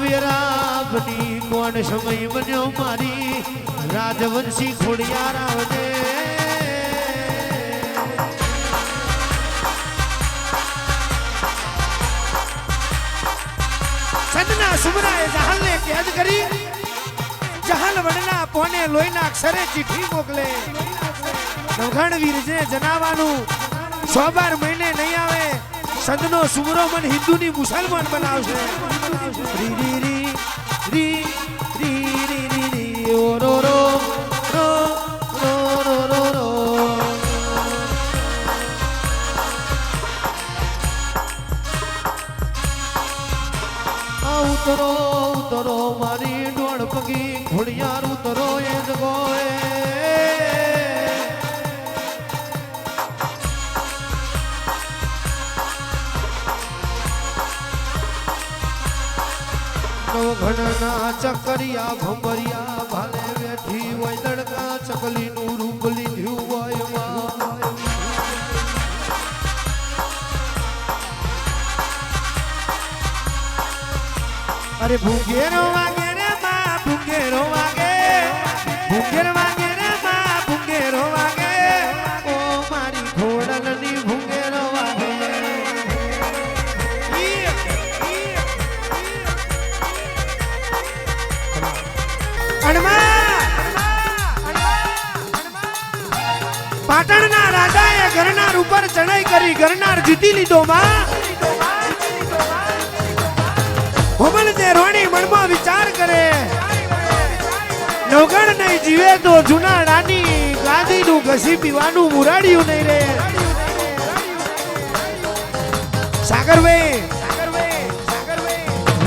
વેરાવની કોણ સમય બન્યો મારી? રાજવંશી ખોડિયાર આવજે. વડના પોને લોહીના અક્ષરે ચિઠ્ઠી મોકલે. નવઘણ વીરજે જણાવવાનું સો મહિને નહીં આવે. સદનો સુમરો મન હિન્દુની મુસલમાન બનાવશે. ઉતરો ઉતરો મારી ડોળ પગી ઘોડિયાર ઉતરો એ જગોએ નવઘણના ચકરિયા, ભંભરિયા, ભાલે બેઠી હોય દડકા ચકલીનું રૂપ લીધું હોય અરે ભૂગેરો વાગે રે માં ભૂંગેરો વાગે કરી ગરનાર જીતી લીધો માં. હોમલ જે રોણી મનમાં વિચાર કરે. નવગણ નહીં જીવે તો જૂના રાની ગાદીનું ઘસી પીવાનું મુરાડ્યું નહીં રે સાગરભાઈ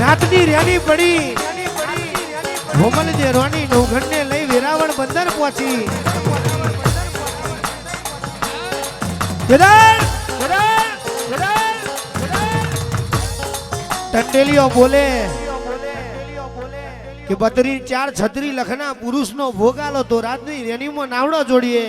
રાતની રેલી પડી. હોમલ જે રોણી નવઘણને લઈ વેરાવળ બંદર પહોંચી. ગદર ટંડેલીઓ બોલે, કે બત્રી ચાર છત્રી લખના પુરુષનો ભોગાલો તો રાતની રેનીમાં નાવડો જોડીએ.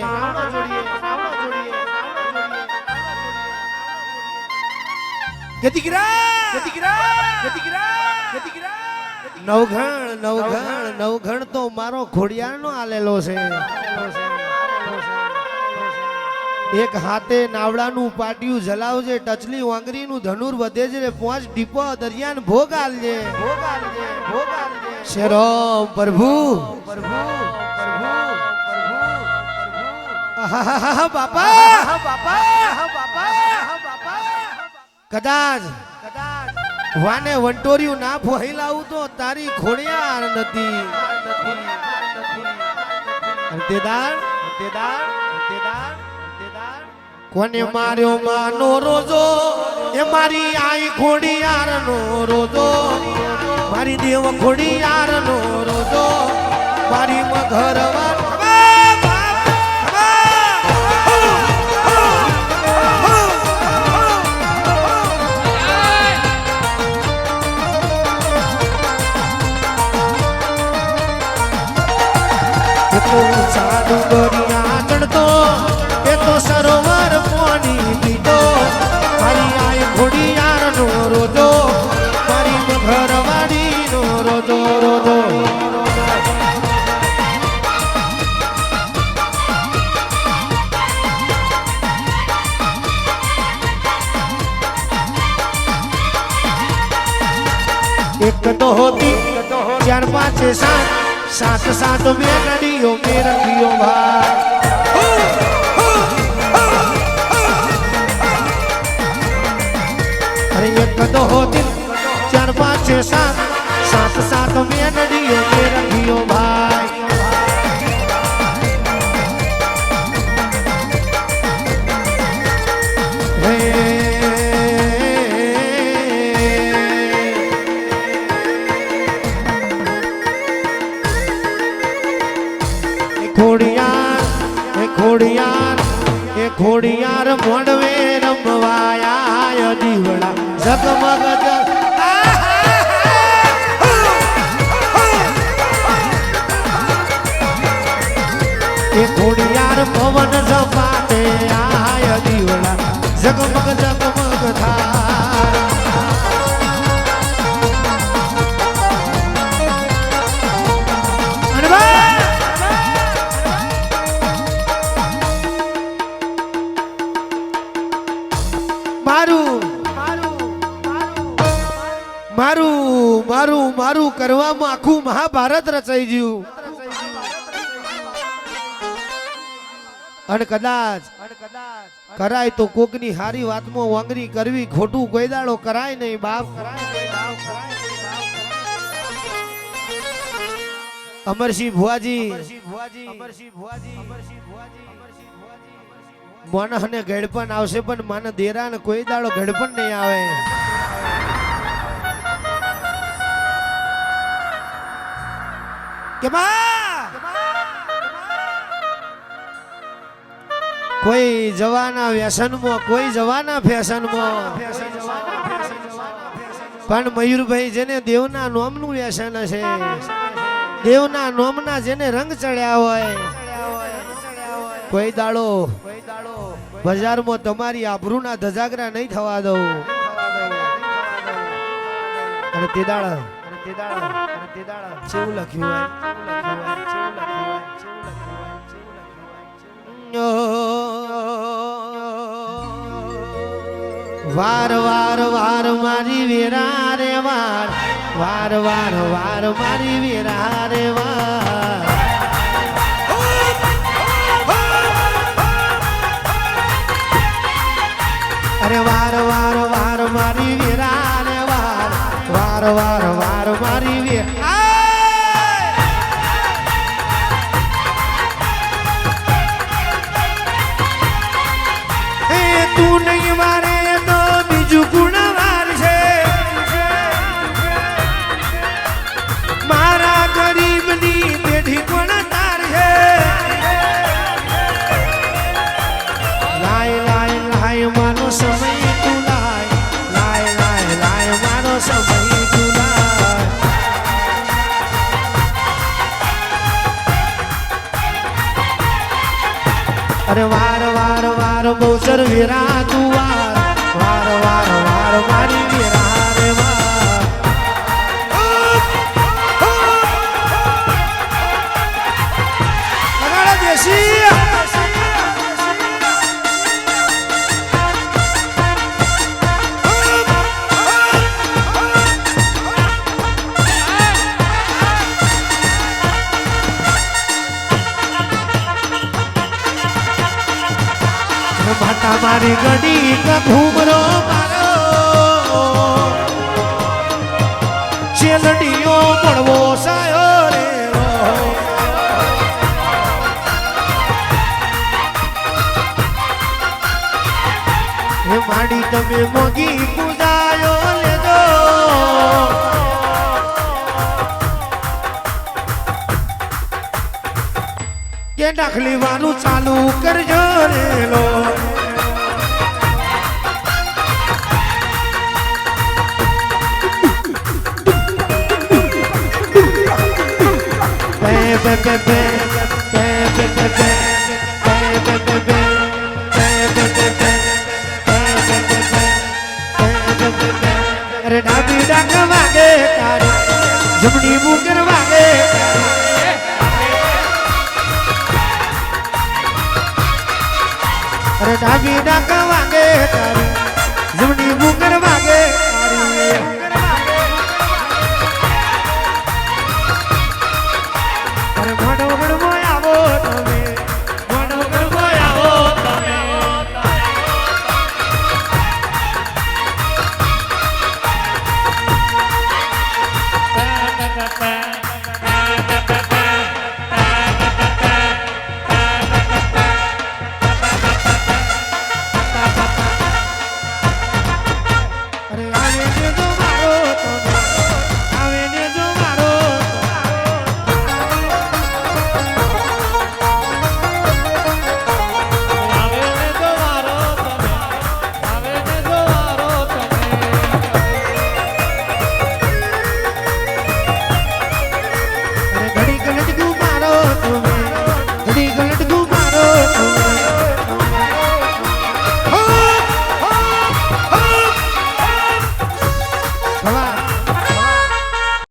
નવઘણ નવઘણ નવઘણ તો મારો ખોડિયારનો આલેલો છે. એક હાથે નાવડાનું પાટિયું જલાવજે, ટચલી વાંગરીનું ધનુર વધે છે પાંચ ડીપો દરિયાન ભોગ આલજે. ભોગ આલજે ભોગ આલજે. શેરોમ પ્રભુ. પ્રભુ પ્રભુ બાપા. બાપા કદાચ કદાચ વાને વંટોરિયું ના ફોહિલાવું તો તારી ખોડિયાર નથી. દેદાર દેદાર અંતેદાર કોને માર્યો માનો રોજો? એ મારી આઈ ખોડિયાર નો રોજો. મારી દેવ ખોડિયાર નો એક તો હોતી ચાર પાંચ સાત સાત સાત મેરડીઓ મેરડીઓ ભાઈ અરે એક તો હોતી ચાર પાંચ સાત સાત સાત મેરડીઓ મેરડીઓ ખોડિયાર એ ખોડિયાર એ ખોડિયાર મોડવે રમવાયા દીવડા. ઝગમગ જગ એ ખોડિયાર હારું કરવામાં આખું મહાભારત રચાઈ ગયું. અને કદાચ કરાય તો કોકની હારી વાતમાં વાંગરી કરવી, ખોટું દાડો કરાય નહીં, બાપ. અમરસિંહ ભુવાજી, મન અને ગેડપણ આવશે, પણ મને દેરા ને કોઈ દાડો ગડપણ નહીં આવે. કે બા કોઈ જવાના વ્યસનમાં, કોઈ જવાના ફેશનમાં પણ મયુરભાઈ જેને દેવના નોમનું વ્યસન હશે, દેવના નોમના જેને રંગ ચડ્યા હોય, કોઈ દાડો બજારમાં તમારી આબરૂના ધજાગરા નહીં થવા દઉં. અને તે દાડા વાર વાર વાર મારી વેરા રે વાર. વાર વાર વાર મારી વેરા રે વાર. અરે વાર મારો સમય તું લાય લાય લાય લાય મારો સમય તું લાય અરે વાર વાર વાર બહુચર વીરા તું વાર વાર વાર વાર, મારી મારી ગડી ઘૂમરો મારો. ચેલડીઓ પડવો સાયો રે હે માડી તમે મોગી પૂજાયો લેજો. કે દાખલી વાળું ચાલુ કરજો રે અરે ડાબી ડાક વાગે તારે જમણી મુગર વાગે અરે ડાબી ડાક વાગે તારી જમણી મુગર વાગે